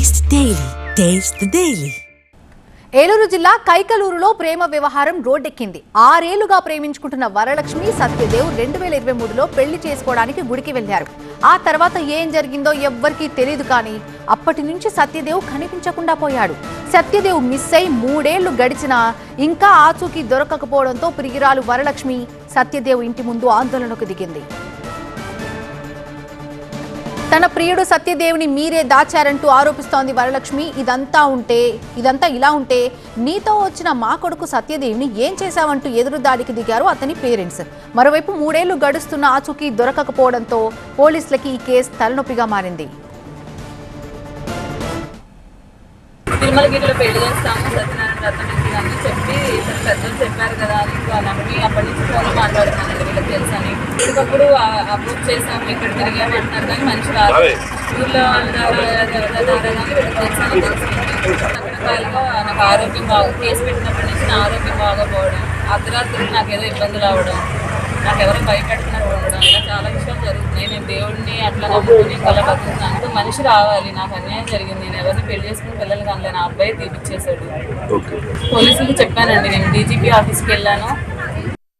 Daily. Taste the Daily. Eluru జిల్లా కైకలూరులో ప్రేమ వ్యవహారం రోడ్డెక్కింది ఆరేళ్ళుగా ప్రేమించుకుంటున్న వరలక్ష్మి సత్యదేవ్ రెండు వేల ఇరవై మూడులో పెళ్ళి చేసుకోవడానికి గుడికి వెళ్ళారు ఆ తర్వాత ఏం జరిగిందో ఎవ్వరికీ తెలియదు కానీ అప్పటి నుంచి సత్యదేవ్ కనిపించకుండా పోయాడు సత్యదేవ్ మిస్ అయి మూడేళ్ళు గడిచినా ఇంకా ఆచూకీ దొరకకపోవడంతో ప్రియురాలు వరలక్ష్మి సత్యదేవ్ ఇంటి ముందు ఆందోళనకు దిగింది తన ప్రియుడు సత్యదేవుని మీరే దాచారంటూ ఆరోపిస్తోంది వరలక్ష్మి. ఇదంతా ఉంటే ఇదంతా ఇలా ఉంటే నీతో వచ్చిన మా కొడుకు సత్యదేవిని ఏం చేశావంటూ ఎదురు దాడికి దిగారు అతని పేరెంట్స్. మరోవైపు మూడేళ్ళు గడుస్తున్న ఆచూకీ దొరకకపోవడంతో పోలీసులకి ఈ కేసు తలనొప్పిగా మారింది. పెళ్ళి చేస్తాము సత్యనారాయణ చెప్పి పెద్దలు చెప్పారు కదా అని అప్పటి నుంచి ఫోన్ మాట్లాడుతున్నాను ఇప్పటికప్పుడు అప్రూవ్ చేసాము ఇక్కడ తిరిగాము అంటున్నారు కానీ మనిషి రాదు ఊర్లో నాకు ఆరోగ్యం బాగా కేసు పెట్టినప్పటి నుంచి నా ఆరోగ్యం బాగోపోవడం అర్ధరాత్రికి నాకు ఏదో ఇబ్బందులు అవడం నాకు ఎవరో భయపెడుతున్నట్టు ఉండడం ఇలా చాలా విషయాలు జరుగుతున్నాయి. నేను దేవుడిని అట్లా నమ్ముకుని బతుకుతున్నాను అంటూ మనిషి రావాలి. నాకు అన్యాయం జరిగింది. నేను ఎవరిని పెళ్ళి చేసుకుని పిల్లలు కానీ నా అబ్బాయి తీపిచ్చేసాడు పోలీసులకు చెప్పానండి. నేను డీజీపీ ఆఫీస్కి వెళ్ళాను.